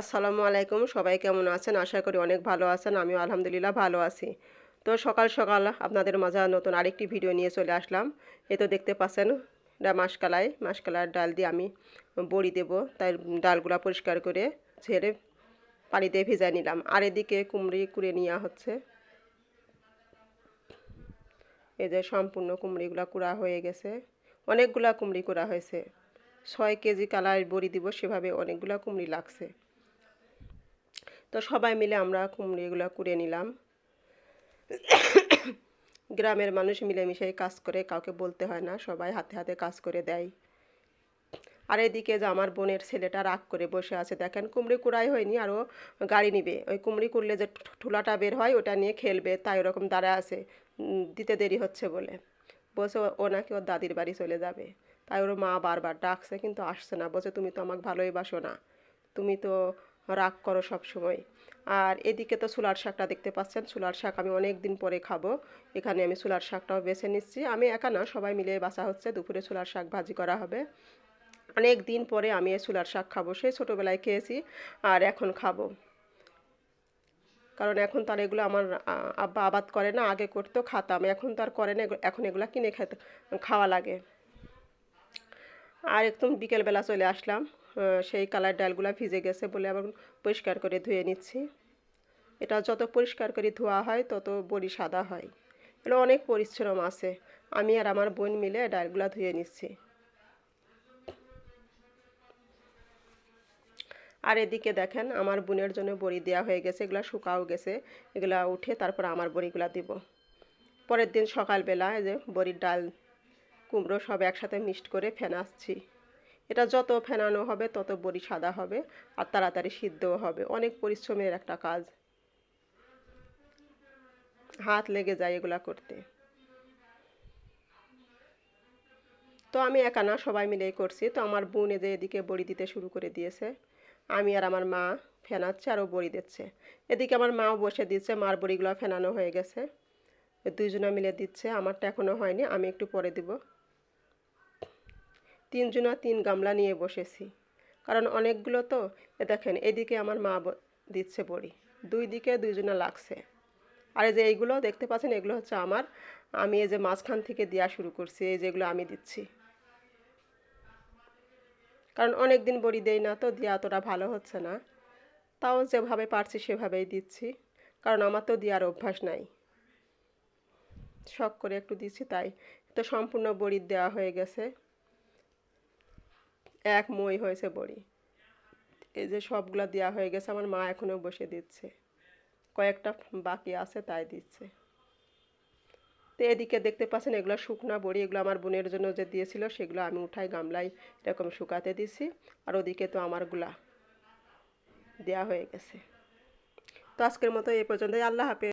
আসসালামু আলাইকুম, সবাই কেমন আছেন? আশা করি অনেক ভালো আছেন, আমিও আলহামদুলিল্লাহ ভালো আছি। তো সকাল সকাল আপনাদের মাঝে নতুন আরেকটি ভিডিও নিয়ে চলে আসলাম। এ তো দেখতে পাচ্ছেন, এটা মাসকালাই, মাসকালার ডাল দিয়ে আমি বড়ি দেব। তাই ডালগুলা পরিষ্কার করে ঝেড়ে পানিতে ভেজা নিলাম। আর এদিকে কুমড়ি কুড়ে নেওয়া হচ্ছে। এই যে সম্পূর্ণ কুমড়িগুলা কুড়া হয়ে গেছে। অনেকগুলা কুমড়ি কুড়া হয়েছে। ছয় কেজি কালার বড়ি দিব, সেভাবে অনেকগুলা কুমড়ি লাগছে। তো সবাই মিলে আমরা কুমড়িগুলো কুড়ে নিলাম। গ্রামের মানুষ মিলেমিশে কাজ করে, কাউকে বলতে হয় না, সবাই হাতে হাতে কাজ করে দেয়। আর এদিকে যে আমার বোনের ছেলেটা রাগ করে বসে আছে, দেখেন কুমড়ি কুড়াই হয়নি আরও গাড়ি নিবে। ওই কুমড়ি কুড়লে যে ঠুলাটা বের হয়, ওটা নিয়ে খেলবে, তাই ওরকম দাঁড়া আছে দিতে দেরি হচ্ছে বলে। বলছে ও নাকি ওর দাদির বাড়ি চলে যাবে। তাই ওর মা বারবার ডাকছে, কিন্তু আসছে না। বলছে, তুমি তো আমাকে ভালোই বাসো না। তুমি তো রাগ করো সব সময় আর এদিকে তো চুলার শাকটা দেখতে পাচ্ছেন চুলার শাক আমি অনেক দিন পরে খাব। এখানে আমি চুলার শাকটাও বেছে নিচ্ছি। আমি একা না, সবাই মিলে বাসা হচ্ছে, দুপুরে চুলার শাক ভাজি করা হবে। অনেক দিন পরে আমি এই চুলার শাক খাব, সেই ছোটোবেলায় খেয়েছি আর এখন খাব। কারণ এখন তার এগুলো আমার আব্বা আবাদ করে না, আগে করতো, খাতাম। এখন তো আর করে না এখন এগুলো কিনে খেতে, খাওয়া লাগে। আর একদম বিকেলবেলা চলে আসলাম সেই কালার ডালগুলো ভিজে গেছে বলে আবার পরিষ্কার করে ধুয়ে নিচ্ছি। এটা যত পরিষ্কার করে ধোয়া হয়, তত বড়ি সাদা হয়। এটা অনেক পরিশ্রম আছে। আমি আর আমার বোন মিলে ডালগুলো ধুয়ে নিচ্ছি। আর এদিকে দেখেন, আমার বোনের জন্য বড়ি দেওয়া হয়ে গেছে, এগুলো শুকাও গেছে। এগুলা উঠে তারপর আমার বড়িগুলা দিব। পরের দিন সকালবেলা যে বড়ির ডাল কুমড়ো সব একসাথে মিক্সড করে ফেনাচ্ছি এটা যত ফেনানো হবে, তত বড়ি সাদা হবে আর তাড়াতাড়ি সিদ্ধও হবে। অনেক পরিশ্রমের একটা কাজ। হাত লেগে যায় এগুলা করতে। তো আমি একা না, সবাই মিলেই করছি। তো আমার বোন যে এদিকে বড়ি দিতে শুরু করে দিয়েছে। আমি আর আমার মা ফেনাচ্ছে, আরও বড়ি দিচ্ছে। এদিকে আমার মাও বসে দিচ্ছে, মার বড়িগুলো ফেনানো হয়ে গেছে। দুইজনা মিলে দিচ্ছে, আমারটা এখনও হয়নি, আমি একটু পরে দিব। তিনজনা তিন গামলা নিয়ে বসেছি, কারণ অনেকগুলো তো, এ দেখেন, এদিকে আমার মা দিচ্ছে বড়ি, দুই দিকে দুইজনা লাগছে। আর এই যে এইগুলো দেখতে পাচ্ছেন, এগুলো হচ্ছে আমার, আমি এই যে মাঝখান থেকে দেওয়া শুরু করছি, এই যেগুলো আমি দিচ্ছি। কারণ অনেক দিন বড়ি দেই না তো দেওয়া অতটা ভালো হচ্ছে না। তাও যেভাবে পারছি সেভাবেই দিচ্ছি, কারণ আমার তো দেওয়ার অভ্যাস নাই। শখ করে একটু দিচ্ছি তাই। তো সম্পূর্ণ বড়ি দেওয়া হয়ে গেছে। এক মই হয়েছে বড়ি। এই যে সবগুলো দেওয়া হয়ে গেছে, আমার মা এখনও বসে দিচ্ছে। কয়েকটা বাকি আছে তাই দিচ্ছে। তো এদিকে দেখতে পাচ্ছেন এগুলো শুকনা বড়ি, এগুলো আমার বোনের জন্য যে দিয়েছিল, সেগুলো আমি উঠাই গামলায় এরকম শুকাতে দিছি। আর ওদিকে তো আমারগুলা দেওয়া হয়ে গেছে। তো আজকের মতো এই পর্যন্তই। আল্লাহ হাফেজ।